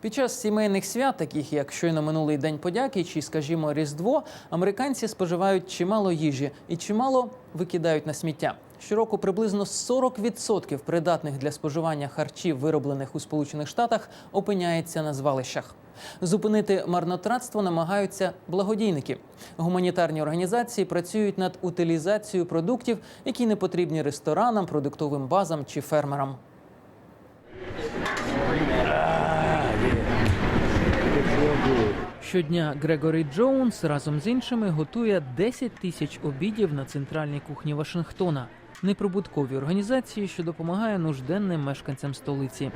Під час сімейних свят, таких як щойно минулий день подяки чи, скажімо, Різдво, американці споживають чимало їжі і чимало викидають на сміття. Щороку приблизно 40% придатних для споживання харчів, вироблених у Сполучених Штатах, опиняється на звалищах. Зупинити марнотратство намагаються благодійники. Гуманітарні організації працюють над утилізацією продуктів, які не потрібні ресторанам, продуктовим базам чи фермерам. Щодня Грегорі Джоунс разом з іншими готує 10 тисяч обідів на центральній кухні Вашингтона. Неприбуткові організації, що допомагає нужденним мешканцям столиці.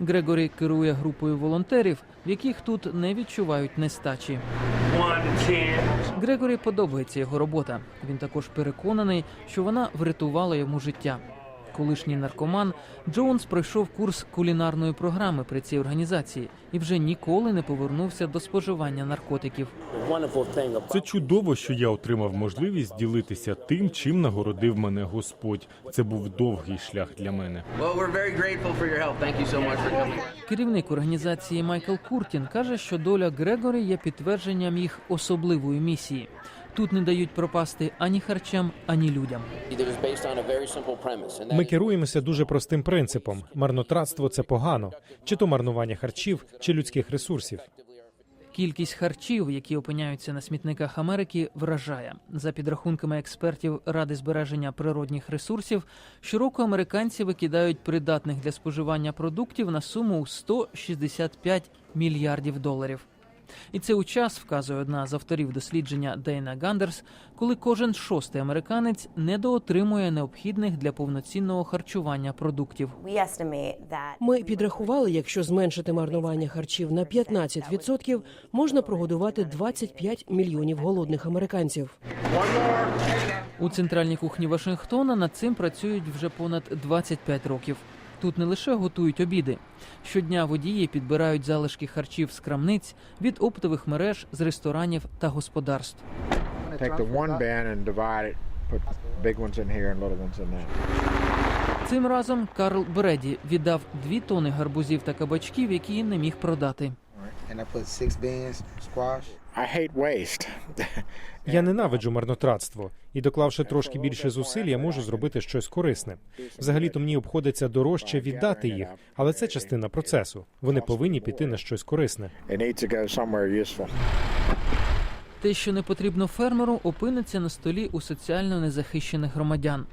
Грегорі керує групою волонтерів, в яких тут не відчувають нестачі. Грегорі подобається його робота. Він також переконаний, що вона врятувала йому життя. Колишній наркоман Джонс пройшов курс кулінарної програми при цій організації і вже ніколи не повернувся до споживання наркотиків. Це чудово, що я отримав можливість ділитися тим, чим нагородив мене Господь. Це був довгий шлях для мене. Керівник організації Майкл Куртін каже, що доля Грегорі є підтвердженням їх особливої місії. Тут не дають пропасти ані харчам, ані людям. Ми керуємося дуже простим принципом: марнотратство це погано, чи то марнування харчів, чи людських ресурсів. Кількість харчів, які опиняються на смітниках Америки, вражає. За підрахунками експертів Ради збереження природних ресурсів, щороку американці викидають придатних для споживання продуктів на суму у 165 мільярдів доларів. І це у час, вказує одна з авторів дослідження Дейна Гандерс, коли кожен шостий американець недоотримує необхідних для повноцінного харчування продуктів. Ми підрахували, якщо зменшити марнування харчів на 15%, можна прогодувати 25 мільйонів голодних американців. У центральній кухні Вашингтона над цим працюють вже понад 25 років. Тут не лише готують обіди. Щодня водії підбирають залишки харчів з крамниць від оптових мереж, з ресторанів та господарств. Цим разом Карл Бреді віддав дві тони гарбузів та кабачків, які не міг продати. And I put six bins squash. I hate waste. Я ненавиджу марнотратство, і доклавши трошки більше зусиль, я можу зробити щось корисне. Взагалі-то мені обходиться дорожче віддати їх, але це частина процесу. Вони повинні піти на щось корисне. Те, що не потрібно фермеру, опиниться на столі у соціально незахищених громадян.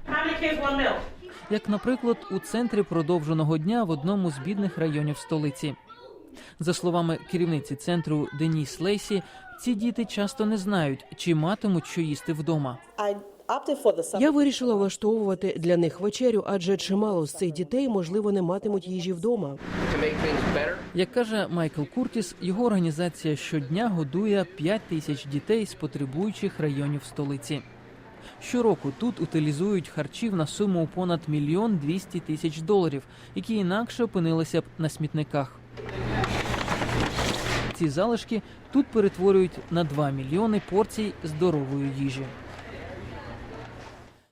Як, наприклад, у центрі продовженого дня в одному з бідних районів столиці. За словами керівниці центру Деніс Лейсі, ці діти часто не знають, чи матимуть що їсти вдома. Я вирішила влаштовувати для них вечерю, адже чимало з цих дітей, можливо, не матимуть їжі вдома. Як каже Майкл Куртіс, його організація щодня годує 5 тисяч дітей з потребуючих районів столиці. Щороку тут утилізують харчів на суму понад мільйон 200 тисяч доларів, які інакше опинилися б на смітниках. Ці залишки тут перетворюють на 2 мільйони порцій здорової їжі.